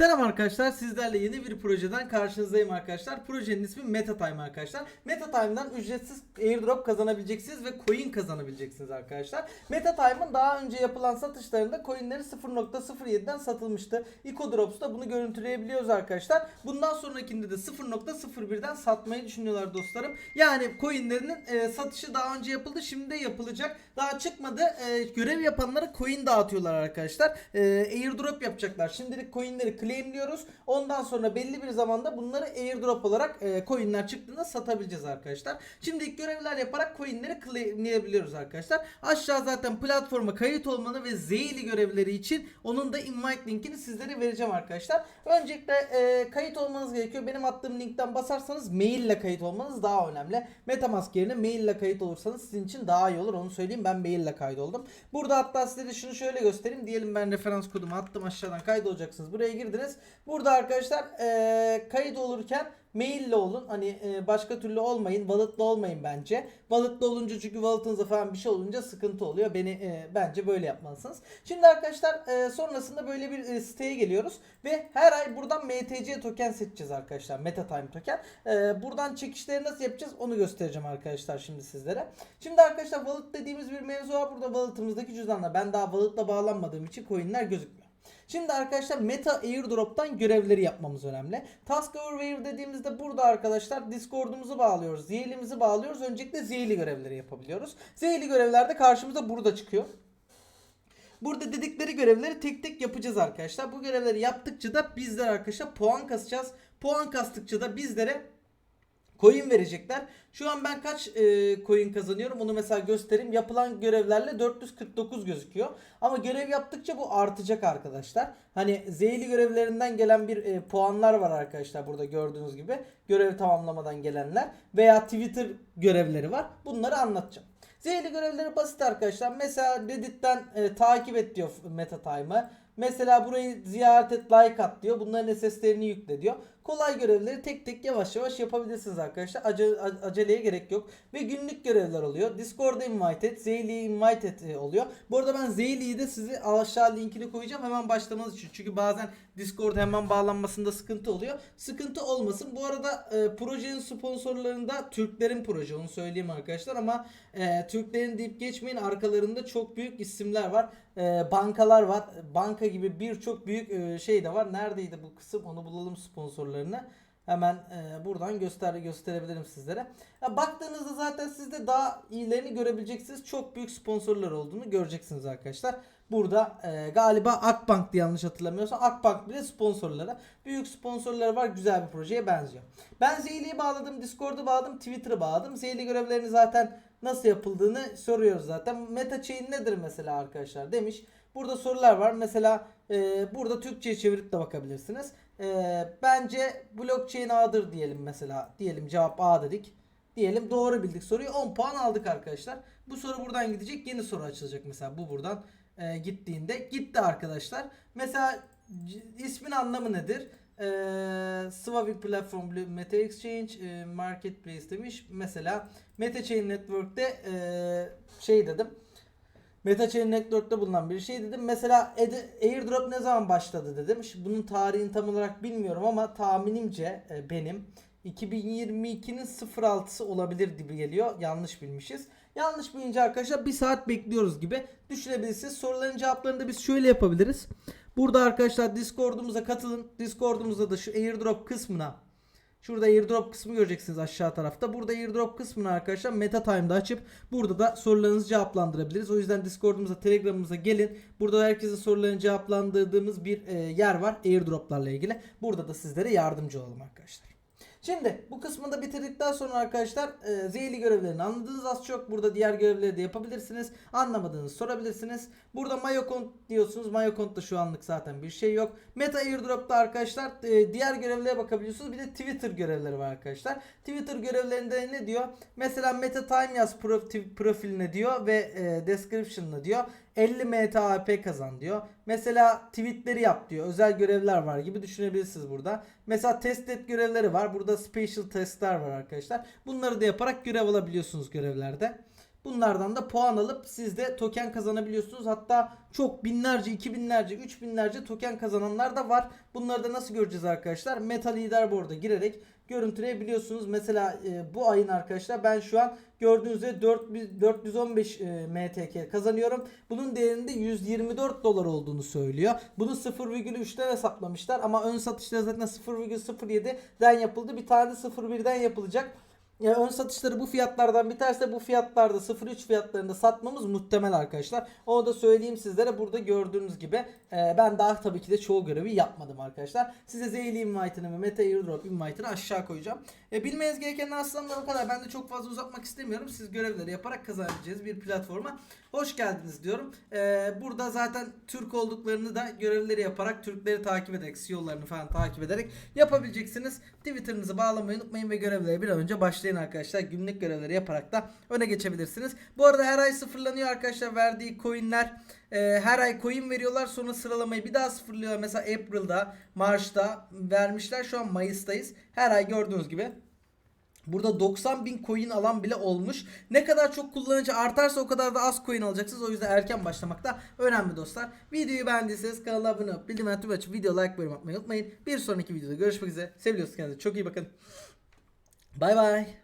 Selam arkadaşlar sizlerle yeni bir projeden karşınızdayım arkadaşlar. Projenin ismi MetaTime arkadaşlar. MetaTime'dan ücretsiz airdrop kazanabileceksiniz ve coin kazanabileceksiniz arkadaşlar. MetaTime'ın daha önce yapılan satışlarında coinleri 0.07'den satılmıştı. EcoDrops'ta bunu görüntüleyebiliyoruz arkadaşlar. Bundan sonrakinde de 0.01'den satmayı düşünüyorlar dostlarım. Yani coinlerinin e, satışı daha önce yapıldı şimdi de yapılacak. Daha çıkmadı. E, görev yapanlara coin dağıtıyorlar arkadaşlar. E, airdrop yapacaklar. Şimdilik coinleri claimliyoruz. Ondan sonra belli bir zamanda bunları airdrop olarak e, coinler çıktığında satabileceğiz arkadaşlar. Şimdilik görevler yaparak coinleri claimleyebiliyoruz arkadaşlar. Aşağı zaten platforma kayıt olmanı ve Zeyli görevleri için onun da invite linkini sizlere vereceğim arkadaşlar. Öncelikle e, kayıt olmanız gerekiyor. Benim attığım linkten basarsanız mail ile kayıt olmanız daha önemli. Metamask yerine mail ile kayıt olursanız sizin için daha iyi olur. Onu söyleyeyim. Ben mail ile kaydoldum. Burada hatta size de şunu şöyle göstereyim. Diyelim ben referans kodumu attım aşağıdan kaydolacaksınız. Buraya girdiniz. Burada arkadaşlar e, kayıt olurken maille olun. Hani e, başka türlü olmayın. Wallet'la olmayın bence. Wallet'la olunca çünkü wallet'ınızda falan bir şey olunca sıkıntı oluyor. Beni e, bence böyle yapmalısınız. Şimdi arkadaşlar e, sonrasında böyle bir e, siteye geliyoruz ve her ay buradan MTC token seçeceğiz arkadaşlar. MetaTime token. E, buradan çekişleri nasıl yapacağız onu göstereceğim arkadaşlar şimdi sizlere. Şimdi arkadaşlar wallet dediğimiz bir mevzu var. Burada wallet'ımızdaki cüzdanla ben daha wallet'la bağlanmadığım için coin'ler gözükmüyor. Şimdi arkadaşlar Meta Airdrop'tan görevleri yapmamız önemli. Task Overview dediğimizde burada arkadaşlar Discord'umuzu bağlıyoruz. Zeyli'mizi bağlıyoruz. Öncelikle Zeyli görevleri yapabiliyoruz. Zeyli görevlerde karşımıza burada çıkıyor. Burada dedikleri görevleri tek tek yapacağız arkadaşlar. Bu görevleri yaptıkça da bizler arkadaşlar puan kasacağız. Puan kastıkça da bizlere coin verecekler. Şu an ben kaç e, coin kazanıyorum onu mesela göstereyim. Yapılan görevlerle 449 gözüküyor. Ama görev yaptıkça bu artacak arkadaşlar. Hani zeyli görevlerinden gelen bir e, puanlar var arkadaşlar burada gördüğünüz gibi. Görev tamamlamadan gelenler veya Twitter görevleri var. Bunları anlatacağım. Zeyli görevleri basit arkadaşlar. Mesela Reddit'ten e, takip et diyor MetaTime'ı. Mesela burayı ziyaret et, like at diyor. Bunların SS'lerini yükle diyor. Kolay görevleri tek tek yavaş yavaş yapabilirsiniz arkadaşlar. Ace, aceleye gerek yok. Ve günlük görevler oluyor. Discord'a invite et, Zeyli'yi invite e, oluyor. Bu arada ben Zeyli'yi de size aşağı linkini koyacağım hemen başlamanız için. Çünkü bazen Discord hemen bağlanmasında sıkıntı oluyor. Sıkıntı olmasın. Bu arada e, projenin sponsorlarında Türklerin proje onu söyleyeyim arkadaşlar ama e, Türklerin deyip geçmeyin arkalarında çok büyük isimler var. E, bankalar var. Banka gibi birçok büyük e, şey de var. Neredeydi bu kısım? Onu bulalım sponsorlarını. Hemen e, buradan göster gösterebilirim sizlere. Ya baktığınızda zaten siz de daha iyilerini görebileceksiniz. Çok büyük sponsorlar olduğunu göreceksiniz arkadaşlar. Burada e, galiba Akbank'tı yanlış hatırlamıyorsam. Akbank bile sponsorları. Büyük sponsorları var. Güzel bir projeye benziyor. Ben Zeyli'yi bağladım. Discord'u bağladım. Twitter'ı bağladım. Zeyli görevlerini zaten nasıl yapıldığını soruyoruz zaten. Meta chain nedir mesela arkadaşlar demiş. Burada sorular var. Mesela e, burada Türkçe'ye çevirip de bakabilirsiniz. E, bence blockchain A'dır diyelim mesela. Diyelim cevap A dedik. Diyelim doğru bildik soruyu 10 puan aldık arkadaşlar. Bu soru buradan gidecek. Yeni soru açılacak mesela bu buradan e, gittiğinde. Gitti arkadaşlar. Mesela ismin anlamı nedir? E, Swavik Platform Blue Meta Exchange e, Marketplace demiş. Mesela MetaChain Network'te e, şey dedim. MetaChain Network'te bulunan bir şey dedim. Mesela airdrop ne zaman başladı dedim. Şimdi bunun tarihini tam olarak bilmiyorum ama tahminimce e, benim 2022'nin 06'sı olabilir gibi geliyor. Yanlış bilmişiz. Yanlış bilince arkadaşlar bir saat bekliyoruz gibi düşünebilirsiniz. Soruların cevaplarını da biz şöyle yapabiliriz. Burada arkadaşlar Discord'umuza katılın. Discord'umuzda da şu airdrop kısmına Şurada airdrop kısmı göreceksiniz aşağı tarafta. Burada airdrop kısmını arkadaşlar MetaTime'da açıp burada da sorularınızı cevaplandırabiliriz. O yüzden Discord'umuza, Telegram'ımıza gelin. Burada herkesin sorularını cevaplandırdığımız bir e, yer var airdroplarla ilgili. Burada da sizlere yardımcı olalım arkadaşlar. Şimdi bu kısmı da bitirdikten sonra arkadaşlar e, zeyli görevlerini anladınız az çok. Burada diğer görevleri de yapabilirsiniz. Anlamadığınızı sorabilirsiniz. Burada Mayokont diyorsunuz. Mayokont'ta şu anlık zaten bir şey yok. Meta Airdrop'ta arkadaşlar e, diğer görevlere bakabiliyorsunuz. Bir de Twitter görevleri var arkadaşlar. Twitter görevlerinde ne diyor? Mesela Meta Time yaz prof- profiline diyor ve e, description'ına diyor. 50 MTAP kazan diyor. Mesela tweetleri yap diyor. Özel görevler var gibi düşünebilirsiniz burada. Mesela test et görevleri var. Burada special testler var arkadaşlar. Bunları da yaparak görev alabiliyorsunuz görevlerde. Bunlardan da puan alıp siz de token kazanabiliyorsunuz. Hatta çok binlerce, iki binlerce, üç binlerce token kazananlar da var. Bunları da nasıl göreceğiz arkadaşlar? Meta Leaderboard'a girerek görüntüleyebiliyorsunuz. Mesela e, bu ayın arkadaşlar ben şu an gördüğünüz üzere 400 415 e, MTK kazanıyorum. Bunun değerinde 124 dolar olduğunu söylüyor. Bunu 0,3'ten hesaplamışlar ama ön satışları zaten 0,07'den yapıldı. Bir tane de 0,1'den yapılacak. Ya ön satışları bu fiyatlardan biterse bu fiyatlarda 0.3 fiyatlarında satmamız muhtemel arkadaşlar. Onu da söyleyeyim sizlere burada gördüğünüz gibi e, ben daha tabii ki de çoğu görevi yapmadım arkadaşlar. Size Zeyli invite'ını ve Meta Airdrop invite'ını aşağı koyacağım. E, bilmeniz gereken aslında o kadar. Ben de çok fazla uzatmak istemiyorum. Siz görevleri yaparak kazanabileceğiniz bir platforma hoş geldiniz diyorum. E, burada zaten Türk olduklarını da görevleri yaparak Türkleri takip ederek CEO'larını falan takip ederek yapabileceksiniz. Twitter'ınızı bağlamayı unutmayın ve görevlere bir an önce başlayın arkadaşlar. Günlük görevleri yaparak da öne geçebilirsiniz. Bu arada her ay sıfırlanıyor arkadaşlar verdiği coinler. Ee, her ay coin veriyorlar sonra sıralamayı bir daha sıfırlıyorlar. Mesela April'da, March'ta vermişler. Şu an Mayıs'tayız. Her ay gördüğünüz gibi Burada 90 bin coin alan bile olmuş. Ne kadar çok kullanıcı artarsa o kadar da az coin alacaksınız. O yüzden erken başlamak da önemli dostlar. Videoyu beğendiyseniz kanala abone olup bildirim tüm açıp video like bölüm atmayı unutmayın. Bir sonraki videoda görüşmek üzere. Seviyorsunuz kendinize. Çok iyi bakın. Bay bay.